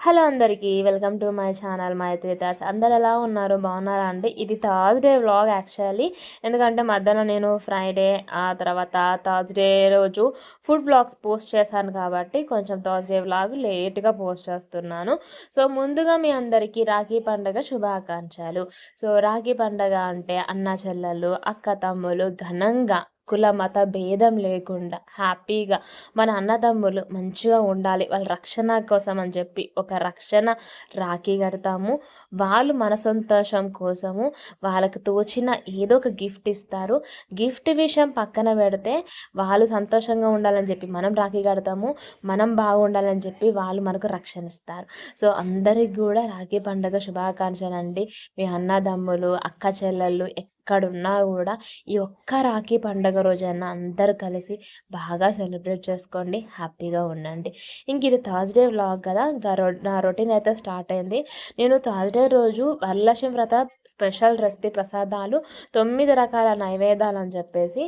Hello అందరికీ welcome to my channel my three thoughts. అందరు ఎలా ఉన్నారు? బాగున్నారా అండి? ఇది థర్స్డే వ్లాగ్ యాక్చువల్లీ. ఎందుకంటే మధ్యాహ్నం నేను ఫ్రైడే ఆ తర్వాత థర్స్డే రోజు ఫుడ్ బ్లాగ్స్ పోస్ట్ చేశాను కాబట్టి కొంచెం థర్స్డే వ్లాగ్ లేట్గా పోస్ట్ చేస్తున్నాను. సో ముందుగా మీ అందరికీ రాఖీ పండుగ శుభాకాంక్షలు. సో రాఖీ పండుగ అంటే అన్న చెల్లెలు అక్క తమ్ములు ఘనంగా కుల మత భేదం లేకుండా హ్యాపీగా మన అన్నదమ్ములు మంచిగా ఉండాలి. వాళ్ళ రక్షణ కోసం అని చెప్పి ఒక రక్షణ రాఖీ కడతాము. వాళ్ళు మన సంతోషం కోసము వాళ్ళకు తోచిన ఏదో ఒక గిఫ్ట్ ఇస్తారు. గిఫ్ట్ విషయం పక్కన పెడితే వాళ్ళు సంతోషంగా ఉండాలని చెప్పి మనం రాఖీ కడతాము. మనం బాగుండాలని చెప్పి వాళ్ళు మనకు రక్షణ ఇస్తారు. సో అందరికి కూడా రాఖీ పండుగ శుభాకాంక్షలు అండి మీ అన్నదమ్ములు అక్క చెల్లెళ్ళు ఎక్కడున్నా కూడా ఈ ఒక్క రాఖీ పండగ రోజైనా అందరు కలిసి బాగా సెలబ్రేట్ చేసుకోండి. హ్యాపీగా ఉండండి. ఇంక ఇది థర్స్డే వ్లాగ్ కదా ఇంకా రొ నా రొటీన్ అయితే స్టార్ట్ అయింది. నేను థర్స్డే రోజు వరలక్ష్మి వ్రత స్పెషల్ రెసిపీ ప్రసాదాలు తొమ్మిది రకాల నైవేద్యాలు అని చెప్పేసి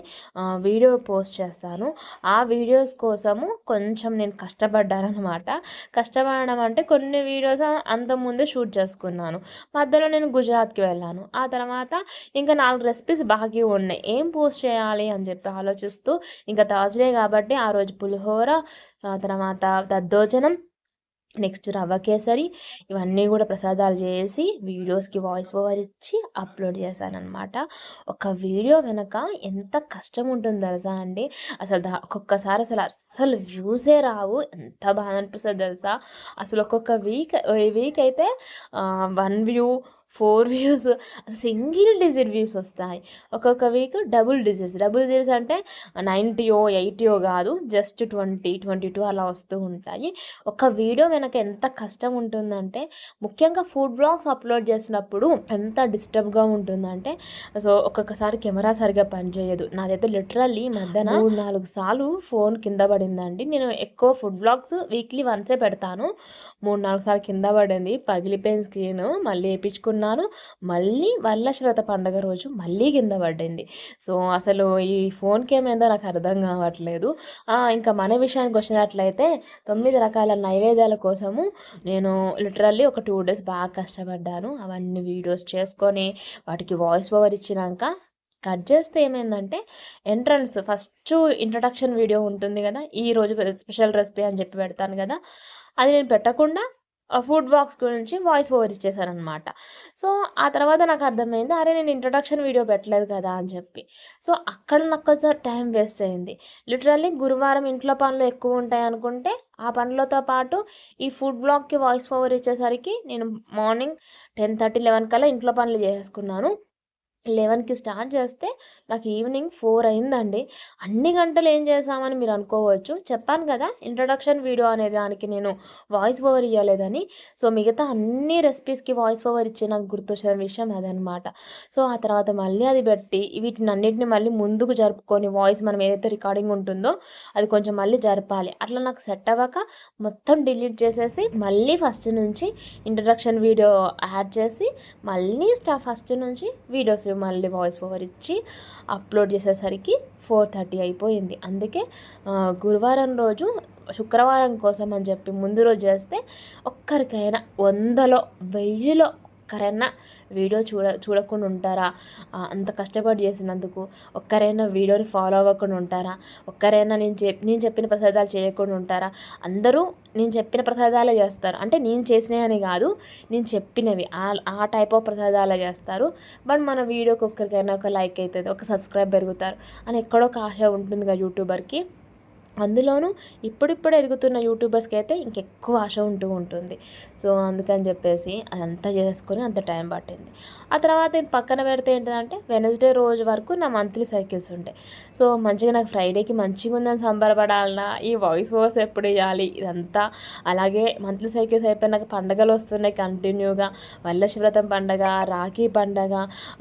వీడియో పోస్ట్ చేస్తాను. ఆ వీడియోస్ కోసము కొంచెం నేను కష్టపడ్డానమాట కష్టపడడం అంటే కొన్ని వీడియోస్ అంతకుముందే షూట్ చేసుకున్నాను. మధ్యలో నేను గుజరాత్కి వెళ్ళాను. ఆ తర్వాత ఇంకా నా నాలుగు రెసిపీస్ బాగా ఉన్నాయి. ఏం పోస్ట్ చేయాలి అని చెప్పి ఆలోచిస్తూ ఇంకా థర్స్డే కాబట్టి ఆ రోజు పులిహోర తర్వాత దద్దోజనం నెక్స్ట్ రవ్వ కేసరి ఇవన్నీ కూడా ప్రసాదాలు చేసి వీడియోస్కి వాయిస్ ఓవర్ ఇచ్చి అప్లోడ్ చేశానమాట ఒక వీడియో వెనక ఎంత కష్టం ఉంటుంది తెలుసా అండి? అసలు దా ఒక్కొక్కసారి అసలు అస్సలు వ్యూసే రావు. ఎంత బాధ అనిపిస్తుంది తెలుసా? అసలు ఒక్కొక్క వీక్ వీక్ అయితే one view four views single digit views వస్తాయి. ఒక్కొక్క week double digits. Double digits అంటే నైంటీయో ఎయిటీయో కాదు జస్ట్ ట్వంటీ ట్వంటీ టూ అలా వస్తూ ఉంటాయి. ఒక వీడియో వెనక ఎంత కష్టం ఉంటుందంటే ముఖ్యంగా ఫుడ్ బ్లాగ్స్ అప్లోడ్ చేసినప్పుడు ఎంత డిస్టర్బ్గా ఉంటుందంటే సో ఒక్కొక్కసారి కెమెరా సరిగా పనిచేయదు. నాదైతే లిటరల్లీ మధ్యన మూడు నాలుగు. సార్లు ఫోన్ కింద పడిందండి. నేను ఎక్కువ ఫుడ్ బ్లాగ్స్ వీక్లీ వన్సే పెడతాను. మూడు నాలుగు సార్లు కింద పడింది. పగిలిపోయిన స్క్రీన్ మళ్ళీ వేయించుకున్న ఉన్నాను మళ్ళీ వరలక్ష్రత పండగ రోజు మళ్ళీ కింద పడింది. సో అసలు ఈ ఫోన్కి ఏమైందో నాకు అర్థం కావట్లేదు. ఇంకా మన విషయానికి వచ్చినట్లయితే తొమ్మిది రకాల నైవేద్యాల కోసము నేను లిటరల్లీ ఒక టూ డేస్ బాగా కష్టపడ్డాను. అవన్నీ వీడియోస్ చేసుకొని వాటికి వాయిస్ ఓవర్ ఇచ్చినాక కట్ చేస్తే ఏమైందంటే ఎంట్రన్స్ ఫస్ట్ ఇంట్రడక్షన్ వీడియో ఉంటుంది కదా ఈ రోజు స్పెషల్ రెసిపీ అని చెప్పి పెడతాను కదా అది నేను పెట్టకుండా ఫుడ్ బాక్స్ గురించి వాయిస్ ఓవర్ ఇచ్చేసారనమాట సో ఆ తర్వాత నాకు అర్థమైంది అరే నేను ఇంట్రొడక్షన్ వీడియో పెట్టలేదు కదా అని చెప్పి. సో అక్కడ నాకు కొంచెం టైం వేస్ట్ అయింది. లిటరల్లీ గురువారం ఇంట్లో పనులు ఎక్కువ ఉంటాయి అనుకుంటే ఆ పనులతో పాటు ఈ ఫుడ్ బ్లాగ్కి వాయిస్ ఓవర్ ఇచ్చేసరికి నేను మార్నింగ్ టెన్ థర్టీ లెవెన్ కల్లా ఇంట్లో పనులు చేసుకున్నాను లెవెన్కి స్టార్ట్ చేస్తే నాకు ఈవినింగ్ ఫోర్ అయిందండి. అన్ని గంటలు ఏం చేసామని మీరు అనుకోవచ్చు. చెప్పాను కదా ఇంట్రొడక్షన్ వీడియో అనే దానికి నేను వాయిస్ ఓవర్ ఇవ్వలేదని సో మిగతా అన్ని రెసిపీస్కి వాయిస్ ఓవర్ ఇచ్చి నాకు గుర్తొచ్చిన విషయం అదనమాట. సో ఆ తర్వాత మళ్ళీ అది పెట్టి వీటిని అన్నింటిని మళ్ళీ ముందుకు జరుపుకొని వాయిస్ మనం ఏదైతే రికార్డింగ్ ఉంటుందో అది కొంచెం మళ్ళీ జరపాలి. అట్లా నాకు సెట్ అవ్వక మొత్తం డిలీట్ చేసేసి మళ్ళీ ఫస్ట్ నుంచి ఇంట్రొడక్షన్ వీడియో యాడ్ చేసి మళ్ళీ స్టా ఫస్ట్ నుంచి వీడియోస్ మళ్ళీ వాయిస్ ఓవర్ ఇచ్చి అప్లోడ్ చేసేసరికి ఫోర్ థర్టీ అయిపోయింది. అందుకే గురువారం రోజు శుక్రవారం కోసం అని చెప్పి ముందు రోజు చేస్తే ఒక్కరికైనా వందలో వెయ్యిలో ఒక్కరైనా వీడియో చూడ చూడకుండా ఉంటారా? అంత కష్టపడి చేసినందుకు ఒక్కరైనా వీడియోని ఫాలో అవ్వకుండా ఉంటారా? ఒక్కరైనా నేను చెప్ నేను చెప్పిన ప్రసాదాలు చేయకుండా ఉంటారా? అందరూ నేను చెప్పిన ప్రసాదాలే చేస్తారు. అంటే నేను చేసినవి అని కాదు నేను చెప్పినవి. ఆ టైప్ ఆఫ్ ప్రసాదాలే చేస్తారు. బట్ మన వీడియోకి ఒక్కరికైనా ఒక లైక్ అవుతుంది ఒక సబ్స్క్రైబ్ పెరుగుతారు అని ఎక్కడో ఒక ఆశ ఉంటుంది కదా యూట్యూబర్కి అందులోనూ ఇప్పుడిప్పుడు ఎదుగుతున్న యూట్యూబర్స్కి అయితే ఇంకెక్కువ ఆశ ఉంటూ ఉంటుంది. సో అందుకని చెప్పేసి అదంతా చేసుకొని అంత టైం పట్టింది. ఆ తర్వాత పక్కన పెడితే ఏంటంటే వెనస్డే రోజు వరకు నా మంత్లీ సైకిల్స్ ఉంటాయి సో మంచిగా నాకు ఫ్రైడేకి మంచిగా ఉందని సంబరపడాలన్నా ఈ వాయిస్ ఓవర్స్ ఎప్పుడు ఇవ్వాలి ఇదంతా అలాగే మంత్లీ సైకిల్స్ అయిపోయినాక పండగలు వస్తున్నాయి కంటిన్యూగా. వల్లశివ్రతం పండగ రాఖీ పండగ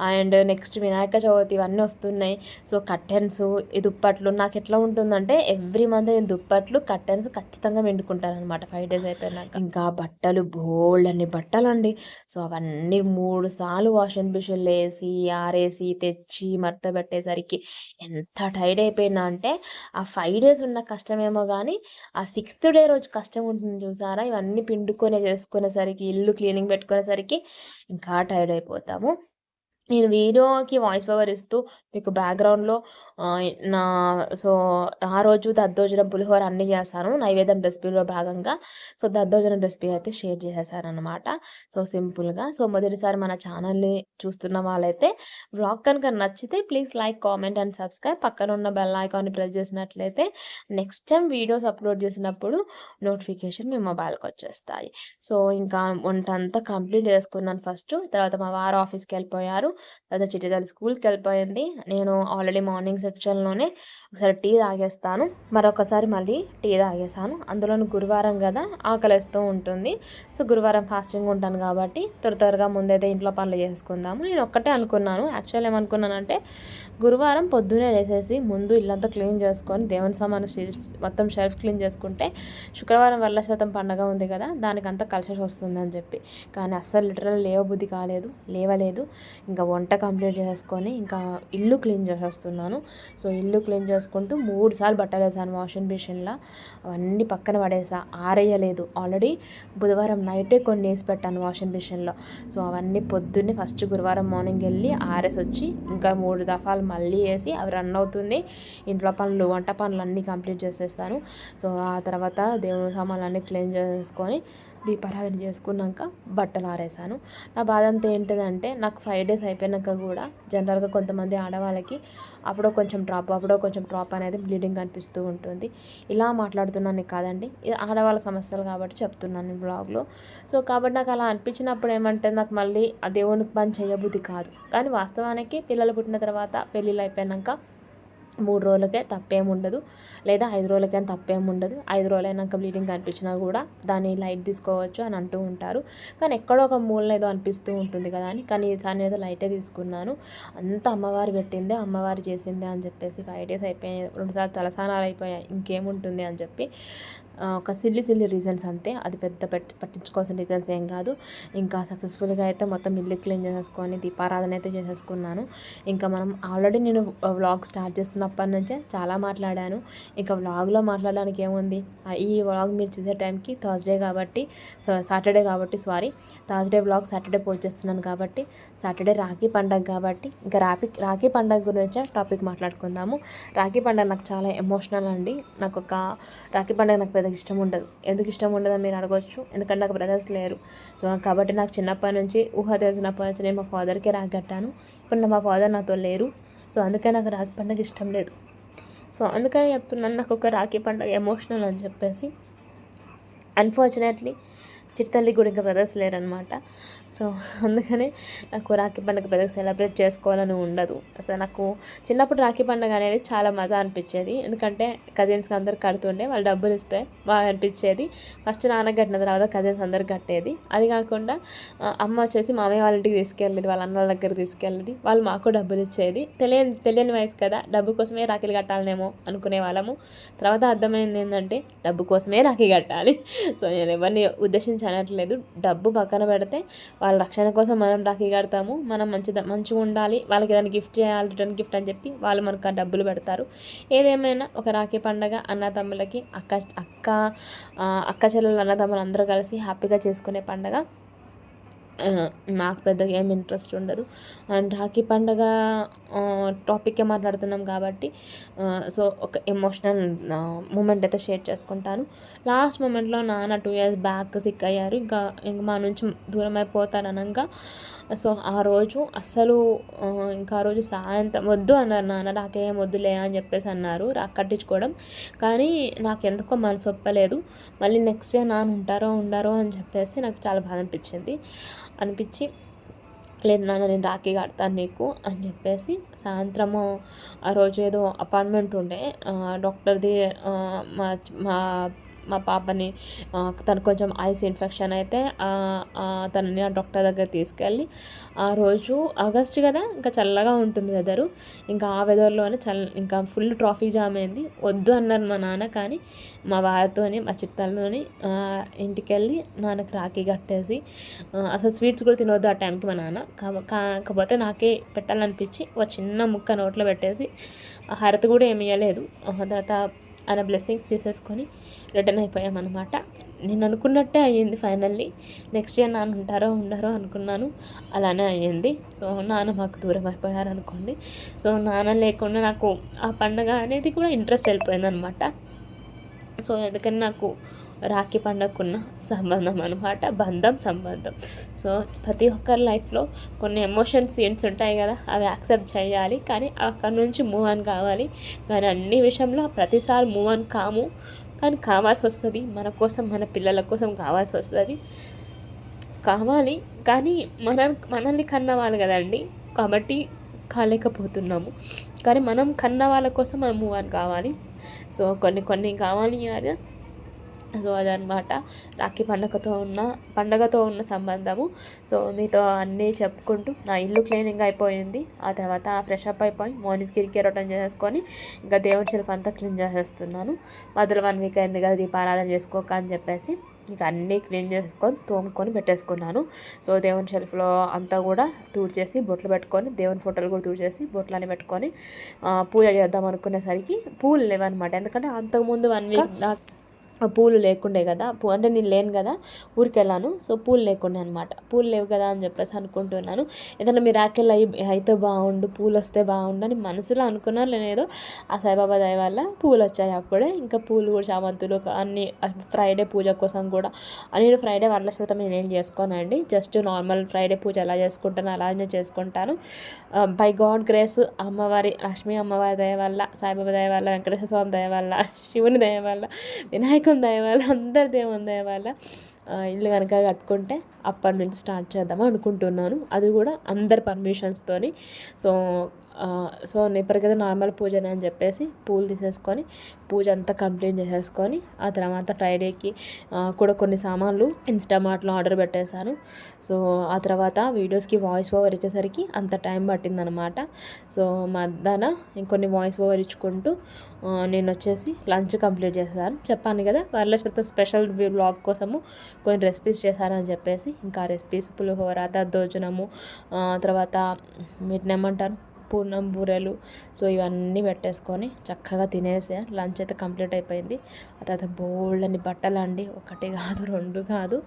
అండ్ నెక్స్ట్ వినాయక చవితి ఇవన్నీ వస్తున్నాయి. సో కర్టెన్స్ ఈ దుప్పట్లు నాకు ఎట్లా ఉంటుందంటే ఎవ్రీ ఎవ్రీ మంత్ నేను దుప్పట్లు కర్టెన్స్ ఖచ్చితంగా వెండుకుంటాను అనమాట ఫైవ్ డేస్ అయిపోయినాక. ఇంకా బట్టలు బోల్డ్ అన్ని బట్టలు అండి సో అవన్నీ మూడు సార్లు వాషింగ్ మిషన్లు వేసి ఆరేసి తెచ్చి మడత పెట్టేసరికి ఎంత టైర్డ్ అయిపోయినా అంటే ఆ ఫైవ్ డేస్ ఉన్న కష్టమేమో కానీ ఆ సిక్స్త్ డే రోజు కష్టం ఉంటుంది చూసారా? ఇవన్నీ పిండుకొని చేసుకునేసరికి ఇల్లు క్లీనింగ్ పెట్టుకునేసరికి ఇంకా టైర్డ్ అయిపోతాము. నేను వీడియోకి వాయిస్ ఓవర్ ఇస్తూ మీకు బ్యాక్గ్రౌండ్లో నా సో ఆ రోజు దద్దోజనం పులిహోర అన్నీ చేస్తాను. నైవేద్యం రెసిపీలో భాగంగా సో దద్దోజనం రెసిపీ అయితే షేర్ చేసేసాను అనమాట సో సింపుల్గా. సో మొదటిసారి మన ఛానల్ని చూస్తున్న వాళ్ళైతే బ్లాగ్ కనుక నచ్చితే please like comment and subscribe. పక్కన ఉన్న బెల్ ఐకాన్ని ప్రెస్ చేసినట్లయితే నెక్స్ట్ టైం వీడియోస్ అప్లోడ్ చేసినప్పుడు నోటిఫికేషన్ మీ మొబైల్కి వచ్చేస్తాయి. సో ఇంకా వంట అంతా కంప్లీట్ చేసుకున్నాను ఫస్ట్. తర్వాత మా వారు ఆఫీస్కి వెళ్ళిపోయారు. తర్వాత చిట్టిదాలు స్కూల్కి వెళ్ళిపోయింది. నేను ఆల్రెడీ మార్నింగ్ సెక్షన్లోనే ఒకసారి టీ తాగేస్తాను. మరొకసారి మళ్ళీ టీ తాగేసాను అందులోని గురువారం కదా ఆకలిస్తూ ఉంటుంది. సో గురువారం ఫాస్టింగ్ ఉంటాను కాబట్టి త్వర త్వరగా ముందైతే ఇంట్లో పనులు చేసుకుందాము. నేను ఒక్కటే అనుకున్నాను. యాక్చువల్ ఏమనుకున్నానంటే గురువారం పొద్దునే లేసేసి ముందు ఇల్లంతా క్లీన్ చేసుకొని దేవుని సామాను మొత్తం షెల్ఫ్ క్లీన్ చేసుకుంటే శుక్రవారం వరలశ్వతం పండగ ఉంది కదా దానికి అంతా కలిసి వస్తుందని చెప్పి. కానీ అస్సలు లిటరల్ లేవబుద్ధి కాలేదు లేవలేదు. ఇంకా వంట కంప్లీట్ చేసుకొని ఇంకా ఇల్లు ఇల్లు క్లీన్ చేసేస్తున్నాను. సో ఇల్లు క్లీన్ చేసుకుంటూ మూడు సార్లు బట్టలు వేసాను వాషింగ్ మిషన్లో. అవన్నీ పక్కన పడేసా. ఆరేయలేదు. ఆల్రెడీ బుధవారం నైటే కొన్ని వేసి పెట్టాను వాషింగ్ మిషన్లో. సో అవన్నీ పొద్దున్నే ఫస్ట్ గురువారం మార్నింగ్ వెళ్ళి ఆరేసి వచ్చి ఇంకా మూడు దఫాలు మళ్ళీ వేసి అవి రన్ అవుతుంది. ఇంట్లో పనులు వంట పనులు అన్నీ కంప్లీట్ చేసేస్తాను. సో ఆ తర్వాత దేవుని సామాన్లు అన్నీ క్లీన్ చేసుకొని దీపారాధన చేసుకున్నాక బట్టలు ఆరేసాను నా బాధ అంతా ఏంటిదంటే నాకు ఫైవ్ డేస్ అయిపోయినాక కూడా జనరల్గా కొంతమంది ఆడవాళ్ళకి అప్పుడో కొంచెం డ్రాప్ అప్పుడో కొంచెం డ్రాప్ అనేది బ్లీడింగ్ అనిపిస్తూ ఉంటుంది. ఇలా మాట్లాడుతున్నాను కాదండి. ఇది ఆడవాళ్ళ సమస్యలు కాబట్టి చెప్తున్నాను బ్లాగ్లో సో కాబట్టి నాకు అలా అనిపించినప్పుడు ఏమంటే నాకు మళ్ళీ ఆ దేవునికి పని చేయబుద్ధి కాదు. కానీ వాస్తవానికి పిల్లలు పుట్టిన తర్వాత పెళ్ళిళ్ళు అయిపోయాక మూడు రోజులకే తప్పేం ఉండదు. లేదా ఐదు రోజులకే తప్పేం ఉండదు. ఐదు రోజులైనాక బ్లీడింగ్ కనిపించినా కూడా దాన్ని లైట్ తీసుకోవచ్చు అని అంటూ ఉంటారు. కానీ ఎక్కడో ఒక మూలన ఏదో అనిపిస్తూ ఉంటుంది కదా అని. కానీ దాని ఏదో లైటే తీసుకున్నాను. అంత అమ్మవారు పెట్టిందే అమ్మవారు చేసిందే అని చెప్పేసి ఫైవ్ డేస్ అయిపోయాయి రెండుసార్లు తలసానాలు అయిపోయాయి. ఇంకేముంటుంది అని చెప్పి. ఒక సిల్లి సిల్లి రీజన్స్ అంతే. అది పెద్ద పట్టించుకోవాల్సిన రీజన్స్ ఏం కాదు. ఇంకా సక్సెస్ఫుల్గా అయితే మొత్తం ఇల్లు క్లీన్ చేసేసుకొని దీపారాధన అయితే చేసేసుకున్నాను. ఇంకా మనం ఆల్రెడీ నేను వ్లాగ్ స్టార్ట్ చేస్తున్నప్పటి నుంచే చాలా మాట్లాడాను. ఇంకా వ్లాగ్లో మాట్లాడడానికి ఏముంది? ఈ వ్లాగ్ మీరు చూసే టైంకి థర్స్డే కాబట్టి సాటర్డే కాబట్టి sorry Thursday vlog Saturday post చేస్తున్నాను కాబట్టి సాటర్డే రాఖీ పండగ కాబట్టి ఇంకా రాఖీ రాఖీ పండగ గురించే టాపిక్ మాట్లాడుకుందాము. రాఖీ పండగ నాకు చాలా ఎమోషనల్ అండి. నాకు ఒక రాఖీ పండగ నాకు పెద్ద ఇష్టం ఉండదు. ఎందుకు ఇష్టం ఉండదని మీరు అడగవచ్చు ఎందుకంటే నాకు బ్రదర్స్ లేరు. సో కాబట్టి నాకు చిన్నప్పటి నుంచి ఊహ తెలిసినప్పటి నుంచి నేను మా ఫాదర్కే రాఖీ కట్టాను ఇప్పుడు మా ఫాదర్ నాతో లేరు. సో అందుకే నాకు రాఖీ పండుగ ఇష్టం లేదు. సో అందుకని చెప్తున్నాను. నాకు ఒక రాఖీ పండుగ ఎమోషనల్ అని చెప్పేసి. అన్ఫార్చునేట్లీ చిరుతల్లి కూడా ఇంకా బ్రదర్స్ లేరనమాట. సో అందుకనే నాకు రాఖీ పండుగ పెద్దగా సెలబ్రేట్ చేసుకోవాలని ఉండదు. అసలు నాకు చిన్నప్పుడు రాఖీ పండుగ అనేది చాలా మజా అనిపించేది. ఎందుకంటే కజిన్స్కి అందరు కడుతుండే వాళ్ళు డబ్బులు ఇస్తే బాగా అనిపించేది. ఫస్ట్ నాన్న కట్టిన తర్వాత కజిన్స్ అందరు కట్టేది. అది కాకుండా అమ్మ వచ్చేసి మామయ్య వాళ్ళ ఇంటికి తీసుకెళ్ళేది వాళ్ళ అన్నల దగ్గర తీసుకెళ్ళేది. వాళ్ళు మాకు డబ్బులు ఇచ్చేది. తెలియని తెలియని వయసు కదా డబ్బు కోసమే రాఖీలు కట్టాలనేమో అనుకునే వాళ్ళము. తర్వాత అర్థమైంది ఏంటంటే డబ్బు కోసమే రాఖీ కట్టాలి. సో నేను ఎవరిని ఉద్దేశించి అనట్లేదు డబ్బు పక్కన పెడితే వాళ్ళ రక్షణ కోసం మనం రాఖీ కడతాము. మనం మంచి మంచిగా ఉండాలి. వాళ్ళకి ఏదైనా గిఫ్ట్ చేయాలి రిటర్న్ గిఫ్ట్ అని చెప్పి వాళ్ళు మనకు ఆ డబ్బులు పెడతారు. ఏదేమైనా ఒక రాఖీ పండగ అన్నతమ్ములకి అక్క అక్క అక్క చెల్లెలు అన్నతమ్ములు అందరూ కలిసి హ్యాపీగా చేసుకునే పండగ. నాకు పెద్దగా ఏం ఇంట్రెస్ట్ ఉండదు. అండ్ రాఖీ పండగ టాపిక్కే మాట్లాడుతున్నాం కాబట్టి సో ఒక ఎమోషనల్ మూమెంట్ అయితే షేర్ చేసుకుంటాను. లాస్ట్ మూమెంట్లో నాన్న టూ ఇయర్స్ బ్యాక్ సిక్ అయ్యారు. ఇంకా ఇంక మా నుంచి దూరం అయిపోతారనగా సో ఆ రోజు అస్సలు ఇంకా ఆ రోజు సాయంత్రం వద్దు అన్నారు నాన్న నాకేం వద్దులే అని చెప్పేసి అన్నారు రాక్ కట్టించుకోవడం. కానీ నాకు ఎందుకో మనసు ఒప్పలేదు. మళ్ళీ నెక్స్ట్ డే నాన్న ఉంటారో ఉండారో అని చెప్పేసి నాకు చాలా బాధ అనిపించింది. అనిపించి లేదు నాన్న నేను రాఖీ కడతాను నీకు అని చెప్పేసి సాయంత్రము ఆ రోజు ఏదో అపాయింట్మెంట్ ఉండే. డాక్టర్ది మా మా మా పాపని తను కొంచెం ఐస్ ఇన్ఫెక్షన్ అయితే తనని ఆ డాక్టర్ దగ్గర తీసుకెళ్ళి ఆ రోజు ఆగస్ట్ కదా ఇంకా చల్లగా ఉంటుంది వెదరు ఇంకా ఆ వెదర్లోనే చల్ ఇంకా ఫుల్ ట్రాఫిక్ జామ్ అయింది. వద్దు అన్నారు మా నాన్న కానీ మా వారితోని మా చిత్తాలతోని ఇంటికి వెళ్ళి నాన్నకి రాఖీ కట్టేసి అసలు స్వీట్స్ కూడా తినవద్దు ఆ టైంకి మా నాన్న. కాకపోతే నాకే పెట్టాలనిపించి ఒక చిన్న ముక్క నోట్లో పెట్టేసి హరత కూడా ఏమి ఇవ్వలేదు తర్వాత అలా బ్లెస్సింగ్స్ తీసేసుకొని రిటర్న్ అయిపోయామన్నమాట. నేను అనుకున్నట్టే అయ్యింది ఫైనల్లీ నెక్స్ట్ ఇయర్ నాన్న ఉంటారో ఉండారో అనుకున్నాను. అలానే అయ్యింది. సో నాన్న మాకు దూరం అయిపోయారు అనుకోండి సో నాన్న లేకుండా నాకు ఆ పండగ అనేది కూడా ఇంట్రెస్ట్ వెళ్ళిపోయింది అనమాట సో ఎందుకని నాకు రాఖీ పండగకున్న సంబంధం అనమాట బంధం సంబంధం. సో ప్రతి ఒక్కరి లైఫ్లో కొన్ని ఎమోషన్స్ సీన్స్ ఉంటాయి కదా అవి యాక్సెప్ట్ చేయాలి. కానీ అక్కడ నుంచి మూవ్ ఆన్ కావాలి. కానీ అన్ని విషయంలో ప్రతిసారి మూవ్ ఆన్ కాము. కానీ కావాల్సి వస్తుంది. మన కోసం మన పిల్లల కోసం కావాల్సి వస్తుంది. కావాలి. కానీ మన మనల్ని కన్నవాళ్ళు కదండి. కాబట్టి కాలేకపోతున్నాము. కానీ మనం కన్న వాళ్ళ కోసం మనం మూవ్ ఆన్ కావాలి. సో కొన్ని కొన్ని కావాలి అది సో అదనమాట రాఖీ పండగతో ఉన్న పండగతో ఉన్న సంబంధము. సో మీతో అన్నీ చెప్పుకుంటూ నా ఇల్లు క్లీనింగ్ అయిపోయింది. ఆ తర్వాత ఫ్రెష్ అప్ అయిపోయి మార్నింగ్ స్కిన్ కేర్ రొటన్ చేసేసుకొని ఇంకా దేవుని షెల్ఫ్ అంతా క్లీన్ చేసేస్తున్నాను. మధ్యలో వన్ వీక్ అయింది కదా దీపారాధన చేసుకోక అని చెప్పేసి ఇంకా అన్నీ క్లీన్ చేసుకొని తోముకొని పెట్టేసుకున్నాను. సో దేవుని షెల్ఫ్లో అంతా కూడా తూడ్చేసి బొట్లు పెట్టుకొని దేవుని ఫోటోలు కూడా తూడ్చేసి బొట్లు అన్ని పెట్టుకొని పూజ చేద్దాం అనుకునేసరికి పూలు లేవన్నమాట. ఎందుకంటే అంతకుముందు వన్ వీక్ పూలు లేకుండే కదా పూ అంటే నేను లేను కదా ఊరికి వెళ్ళాను సో పూలు లేకుండే అనమాట పూలు లేవు కదా అని చెప్పేసి అనుకుంటున్నాను. ఏదైనా మిరాకిల్ అయి అయితే బాగుండు పూలు వస్తే బాగుండు అని మనసులో అనుకున్నాను లేదో ఆ సాయిబాబా దయ వల్ల పూలు వచ్చాయి అప్పుడే. ఇంకా పూలు కూడా చామంతులు అన్ని ఫ్రైడే పూజ కోసం కూడా. నేను ఫ్రైడే వరలక్ష్మితం నేను ఏం చేసుకోనండి. జస్ట్ నార్మల్ ఫ్రైడే పూజ ఎలా చేసుకుంటాను అలానే చేసుకుంటాను. బై గాడ్ గ్రేస్ అమ్మవారి లక్ష్మీ అమ్మవారి దయ వల్ల సాయిబాబా దయ వల్ల వెంకటేశ్వర స్వామి దయ వల్ల శివుని దయ వల్ల వినాయక దయ వల్ల అందరి దేవుని దయ ఇల్లు కనుక కట్టుకుంటే అప్పటి నుంచి స్టార్ట్ చేద్దాం అనుకుంటున్నాను. అది కూడా అందరి పర్మిషన్స్తోని. సో సో ఇప్పటికి అయితే నార్మల్ పూజనే అని చెప్పేసి పూలు తీసేసుకొని పూజ అంతా కంప్లీట్ చేసేసుకొని ఆ తర్వాత ఫ్రైడేకి కూడా కొన్ని సామాన్లు ఇన్స్టామార్ట్లో ఆర్డర్ పెట్టేశాను. సో ఆ తర్వాత వీడియోస్కి వాయిస్ ఓవర్ ఇచ్చేసరికి అంత టైం పట్టిందనమాట. సో మధ్యాహ్న ఇంకొన్ని వాయిస్ ఓవర్ ఇచ్చుకుంటూ నేను వచ్చేసి లంచ్ కంప్లీట్ చేశాను చెప్పాను కదా వరలక్ష్మి స్పెషల్ బ్లాగ్ కోసము కొన్ని రెసిపీస్ చేశానని చెప్పేసి ఇంకా రెసిపీస్ పులిహోర దద్దోజనము తర్వాత వీటిని ఏమంటారు? పూర్ణం బూరెలు. సో ఇవన్నీ పెట్టేసుకొని చక్కగా తినేసా లంచ్ అయితే కంప్లీట్ అయిపోయింది. ఆ తర్వాత బోల్డని బట్టలు అండి. ఒకటి కాదు రెండు కాదు.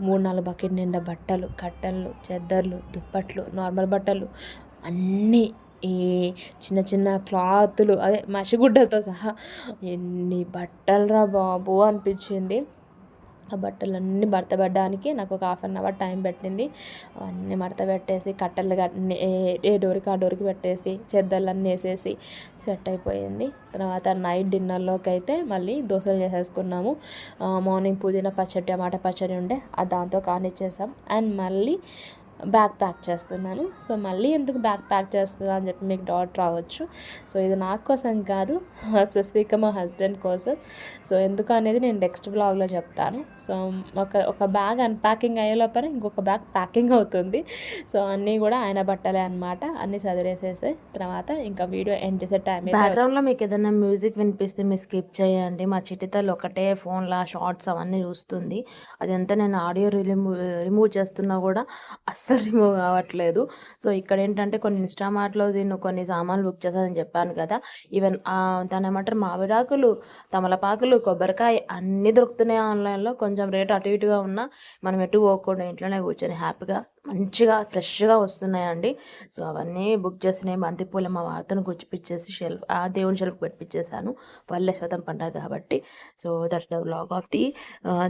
మూడు నాలుగు బకెట్ నిండా బట్టలు కట్టెలు చెద్దర్లు దుప్పట్లు నార్మల్ బట్టలు అన్నీ ఈ చిన్న చిన్న క్లాతులు అదే మసిగుడ్డలతో సహా ఎన్ని బట్టలు రా బాబు అనిపించింది. ఆ బట్టలన్నీ మడత పెట్టడానికి నాకు ఒక హాఫ్ అన్ అవర్ టైం పెట్టింది. అన్నీ మడత పెట్టేసి కట్టెలు అన్ని ఏ- ఏ డోర్కి ఆ డోర్కి పెట్టేసి చెద్దలన్నీ వేసేసి సెట్ అయిపోయింది. తర్వాత నైట్ డిన్నర్లోకి అయితే మళ్ళీ దోశలు చేసేసుకున్నాము. మార్నింగ్ పుదీనా పచ్చడి టమాటా పచ్చడి ఉండే అది దాంతో కానిచ్చేసాం. అండ్ మళ్ళీ బ్యాగ్ ప్యాక్ చేస్తున్నాను. సో మళ్ళీ ఎందుకు బ్యాగ్ ప్యాక్ చేస్తున్నా అని చెప్పి మీకు డౌట్ రావచ్చు. సో ఇది నా కోసం కాదు స్పెసిఫిక్గా మా హస్బెండ్ కోసం. సో ఎందుకు అనేది నేను నెక్స్ట్ బ్లాగ్లో చెప్తాను. సో ఒక ఒక బ్యాగ్ అన్ప్యాకింగ్ అయ్యే లోపల ఇంకొక బ్యాగ్ ప్యాకింగ్ అవుతుంది. సో అన్నీ కూడా ఆయన బట్టలే అనమాట అన్నీ చదివేసేసి తర్వాత ఇంకా వీడియో ఎండ్ చేసే టైం బ్యాక్గ్రౌండ్లో మీకు ఏదైనా మ్యూజిక్ వినిపిస్తే మీరు స్కిప్ చేయండి. మా చిటితలు ఒకటే ఫోన్లో షార్ట్స్ అవన్నీ చూస్తుంది. అదంతా నేను ఆడియో రిమూవ్ రిమూవ్ చేస్తున్నా కూడా అస్సలు రిమూవ్ కావట్లేదు. సో ఇక్కడ ఏంటంటే కొన్ని ఇన్స్టామార్ట్లో దీన్ని కొన్ని సామాన్లు బుక్ చేశానని చెప్పాను కదా. ఈవెన్ దాని ఏమంటారు మామిడాకులు తమలపాకులు కొబ్బరికాయ అన్నీ దొరుకుతున్నాయి ఆన్లైన్లో కొంచెం రేట్ అటు ఇటుగా ఉన్నా మనం ఎటు పోకుండా ఇంట్లోనే కూర్చొని హ్యాపీగా మంచిగా ఫ్రెష్గా వస్తున్నాయండి. సో అవన్నీ బుక్ చేసినాయి. బంతిపూల మా వార్తను గుర్చిపించేసి షెల్ఫ్ ఆ దేవుని షెల్ఫ్ పెట్టించేసాను వరలక్ష్మతం పండగ కాబట్టి. So that's the blog of the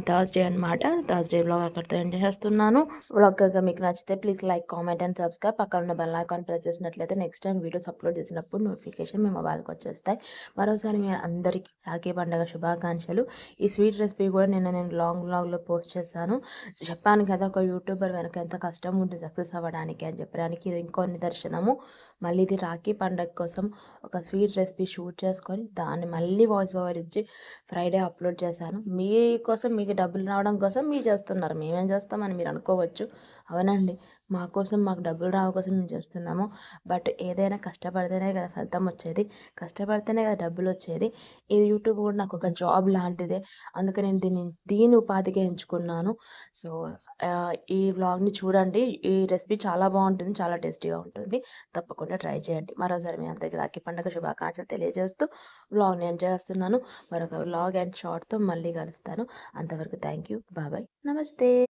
Thursday అనమాట థర్స్డే బ్లాగ్ అక్కడితో ఎంజాయ్ చేస్తున్నాను బ్లాగ్ కనుక మీకు నచ్చితే please like comment and subscribe. పక్కన ఉన్న బెల్ ఐకాన్ ప్రెస్ చేసినట్లయితే నెక్స్ట్ టైం వీడియోస్ అప్లోడ్ చేసినప్పుడు నోటిఫికేషన్ మీ మొబైల్కి వచ్చేస్తాయి. మరోసారి మీ అందరికీ రాఖీ పండగ శుభాకాంక్షలు. ఈ స్వీట్ రెసిపీ కూడా నిన్న నేను లాంగ్ బ్లాగ్లో పోస్ట్ చేశాను. చెప్పాను కదా ఒక యూట్యూబర్ వెనక ఎంత కష్టం కష్టం ఉంటుంది సక్సెస్ అవ్వడానికి అని చెప్పడానికి ఇది ఇంకో నిదర్శనము. మళ్ళీ ఇది రాఖీ పండగ కోసం ఒక స్వీట్ రెసిపీ షూట్ చేసుకొని దాన్ని మళ్ళీ వాయిస్ ఓవర్ ఇచ్చి ఫ్రైడే అప్లోడ్ చేశాను. మీకోసం మీకు డబ్బులు రావడం కోసం మీరు చేస్తున్నారు. మేమేం చేస్తామని మీరు అనుకోవచ్చు. అవునండి. మా కోసం మాకు డబ్బులు రావు కోసం మేము చేస్తున్నాము. బట్ ఏదైనా కష్టపడితేనే కదా ఫలితం వచ్చేది. కష్టపడితేనే కదా డబ్బులు వచ్చేది. ఇది యూట్యూబ్ కూడా నాకు ఒక జాబ్ లాంటిదే. అందుకే నేను దీన్ని దీని ఉపాధిగా ఎంచుకున్నాను. సో ఈ వ్లాగ్ని చూడండి. ఈ రెసిపీ చాలా బాగుంటుంది. చాలా టేస్టీగా ఉంటుంది. తప్పకుండా ట్రై చేయండి. మరోసారి మీ అందరికీ రాఖీ పండుగ శుభాకాంక్షలు తెలియజేస్తూ వ్లాగ్ని ఎంజాయ్ చేస్తున్నాను. మరొక వ్లాగ్ అండ్ షార్ట్తో మళ్ళీ కలుస్తాను. అంతవరకు థ్యాంక్ యూ బాబాయ్ నమస్తే.